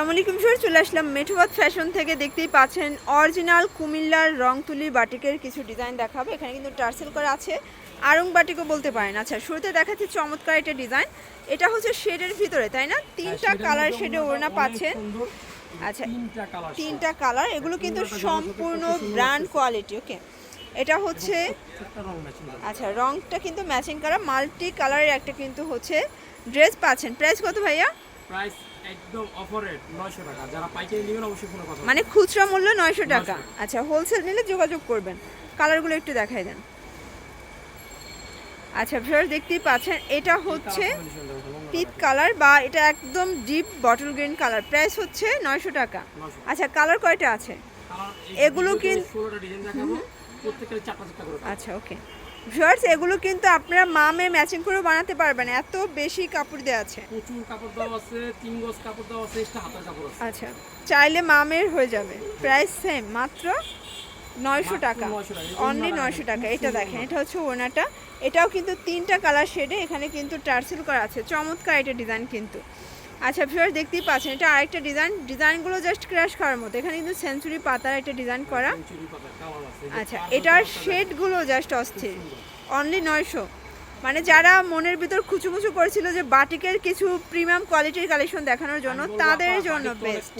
আসসালামু আলাইকুম স্যার চলে আসলাম মেঠোবাদ ফ্যাশন থেকে। দেখতেই পাচ্ছেন অরিজিনাল কুমিল্লার রং তুলি বাটিকের কিছু ডিজাইন দেখাবো। এখানে কিন্তু টার্সেল করা আছে আরং বাটিকও বলতে পারেন। আচ্ছা শুরুতে দেখাচ্ছি চমৎকার একটা ডিজাইন। এটা হচ্ছে শেডের ভিতরে তাই না? তিনটা কালার শেডে ওড়না পাচ্ছেন। আচ্ছা তিনটা কালার তিনটা কালার এগুলো কিন্তু সম্পূর্ণ ব্র্যান্ড কোয়ালিটি ওকে এটা হচ্ছে আচ্ছা রংটা কিন্তু ম্যাচিং করা। মাল্টি কালারের একটা কিন্তু হচ্ছে ড্রেস পাচ্ছেন। প্রাইস কত ভাইয়া? প্রাইস একদম অফারে 900 টাকা। যারা পাইকারি নেবেন অবশ্যই ফোনে কথা মানে খুচরা মূল্য নয়শো টাকা। আচ্ছা হোলসেল নিলে যোগাযোগ করবেন। কালারগুলো একটু দেখাই দেন। আচ্ছা ভিউয়ার দেখতেই পাচ্ছেন এটা হচ্ছে পিট কালার বা এটা একদম deep bottle green colour price হচ্ছে নয়শো টাকা। আচ্ছা কালার কয়টা আছে? এগুলো কিন- 16টা ডিজাইন দেখাবো। প্রত্যেকটা চারটা চারটা করে আচ্ছা ওকে ভিউয়ার্স এগুলো কিন্তু আপনারা মামে ম্যাচিং করেও বানাতে পারবেন। এত বেশি কাপড় দেওয়া আছে। প্রচুর কাপড় দেওয়া আছে তিন গজ কাপড় দেওয়া আছে এক্সট্রা হাতের কাপড় আছে। আচ্ছা চাইলে মামের হয়ে যাবে। প্রাইস সেম মাত্র নয়শো টাকা। 900 টাকা। অনলি নয়শো টাকা। এটা দেখেন এটা হচ্ছে ওনাটা এটাও কিন্তু তিনটা কালার শেডে এখানে কিন্তু টার্সেল করা আছে। চমৎকার এটা ডিজাইন কিন্তু। আচ্ছা ভিউয়ার দেখতেই পাচ্ছেন এটা আরেকটা ডিজাইন ডিজাইনগুলো জাস্ট ক্র্যাশ করার মতো। এখানে কিন্তু সেঞ্চুরি পাতার একটা ডিজাইন করা। আচ্ছা এটার শেডগুলো জাস্ট অস্থির। অনলি নয়শো। মানে যারা মনের ভিতর খুচুমুচু করেছিল যে বাটিকের কিছু প্রিমিয়াম কোয়ালিটির কালেকশন দেখানোর জন্য তাদের জন্য বেস্ট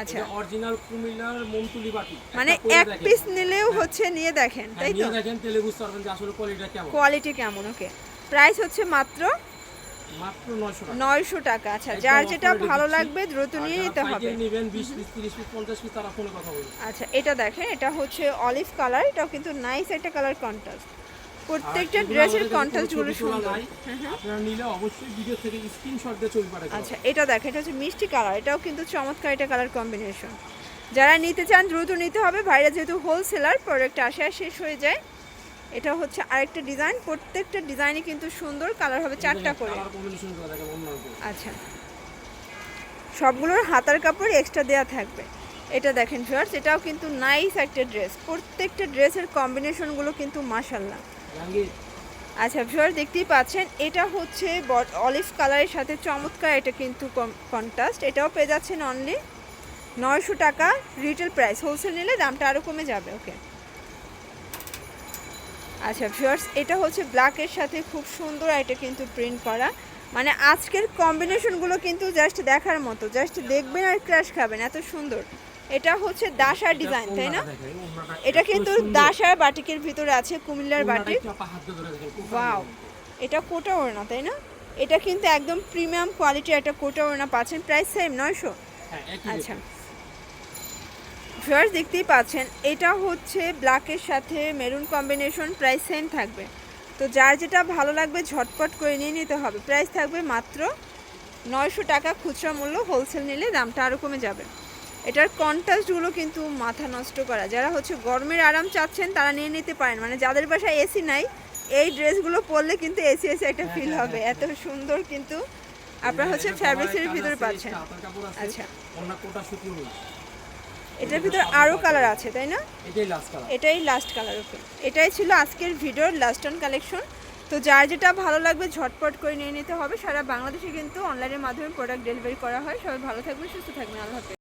আচ্ছা। অরিজিনাল কুমিল্লার মমতুলি বাটি মানে এক পিস নিলেও হচ্ছে নিয়ে দেখেন হ্যাঁ, তাই তো? দেখেন তেলে বুঝতে পারবেন যে আসলে কোয়ালিটিটা কেমন। কোয়ালিটি কেমন ওকে প্রাইস হচ্ছে মাত্র মাত্র 900 টাকা নয়শো টাকা। আচ্ছা যার যেটা ভালো। লাগবে দ্রুত নিয়ে নিতে হবে। পাইকারি নেবেন 20 পিস 30 পিস 50 পিস তারা ফোনে কথা বলবেন আচ্ছা এটা দেখেন এটা হচ্ছে অলিভ কালার এটাও কিন্তু নাইস একটা কালার কন্ট্রাস্ট প্রত্যেকটা ড্রেসের কন্ট্রাস্টগুলো সুন্দর। আপনারা নিলে অবশ্যই ভিডিও থেকে স্ক্রিনশট দিয়ে ছবি পাঠাতে আচ্ছা এটা দেখেন এটা হচ্ছে মিষ্টি কালার এটাও কিন্তু চমৎকার এটা কালার কম্বিনেশন যারা নিতে চান দ্রুত নিতে হবে। ভাইরা যেহেতু হোলসেলার প্রোডাক্ট আসে শেষ হয়ে যায়। এটা হচ্ছে আরেকটা ডিজাইন। প্রত্যেকটা ডিজাইনই কিন্তু সুন্দর কালার হবে চারটা করে। আচ্ছা। সবগুলোর হাতার কাপড় এক্সট্রা দেওয়া থাকবে। এটা দেখেন ভিউয়ার্স এটাও কিন্তু নাইস একটা ড্রেস প্রত্যেকটা ড্রেসের কম্বিনেশনগুলো কিন্তু জাহাঙ্গীর। আচ্ছা ভিউয়ার দেখতেই পাচ্ছেন এটা হচ্ছে অলিভ কালারের সাথে চমৎকার এটা কিন্তু কন্ট্রাস্ট এটাও পেয়ে যাচ্ছেন অনলি নয়শো টাকা রিটেল প্রাইস হোলসেল নিলে দামটা আরও কমে যাবে ওকে আচ্ছা ভিউয়ার্স এটা হচ্ছে ব্ল্যাকের সাথে খুব সুন্দর এটা কিন্তু প্রিন্ট করা। মানে আজকের কম্বিনেশনগুলো কিন্তু জাস্ট দেখার মতো জাস্ট দেখবেন আর ক্রাশ খাবেন এত সুন্দর। এটা হচ্ছে দাসার ডিজাইন তাই না? এটা কিন্তু দাসার বাটিকের ভিতরে আছে কুমিল্লার বাটিক। ওয়াও এটা কোটা ওড়না তাই না? এটা কিন্তু একদম প্রিমিয়াম কোয়ালিটির একটা কোটা ওড়না পাচ্ছেন প্রাইস সেম নয়শো? হ্যাঁ, আচ্ছা। ভিউয়ার্স দেখতেই পাচ্ছেন এটা হচ্ছে ব্ল্যাকের সাথে মেরুন কম্বিনেশন প্রাইস সেম থাকবে। তো যার যেটা ভালো লাগবে ঝটপট করে নিয়ে নিতে হবে। প্রাইস থাকবে মাত্র নয়শো টাকা খুচরা মূল্য হোলসেল নিলে দামটা আরও কমে যাবে। এটার কন্ট্রাস্টগুলো কিন্তু মাথা নষ্ট করা। যারা হচ্ছে গরমের আরাম চাচ্ছেন তারা নিয়ে নিতে পারেন। মানে যাদের বাসায় এসি নাই এই ড্রেসগুলো পরলে কিন্তু এসি এসি একটা হ্যাঁ, ফিল হ্যাঁ, হবে। হ্যাঁ, এত সুন্দর কিন্তু আপনারা হচ্ছে ফ্যাব্রিক্সের ভিতরে পাচ্ছেন। আচ্ছা। ওড়না কোটা শুকিয়ে হলো। এটার ভিতরে আরও কালার আছে তাই না? এটাই লাস্ট কালার এটাই লাস্ট কালার ওকে এটাই ছিল আজকের ভিডিওর লাস্ট অন কালেকশন তো যার যেটা ভালো লাগবে ঝটপট করে নিয়ে নিতে হবে। সারা বাংলাদেশে কিন্তু অনলাইনের মাধ্যমে প্রোডাক্ট ডেলিভারি করা হয়। সবাই ভালো থাকবে সুস্থ থাকবেন। আল্লাহ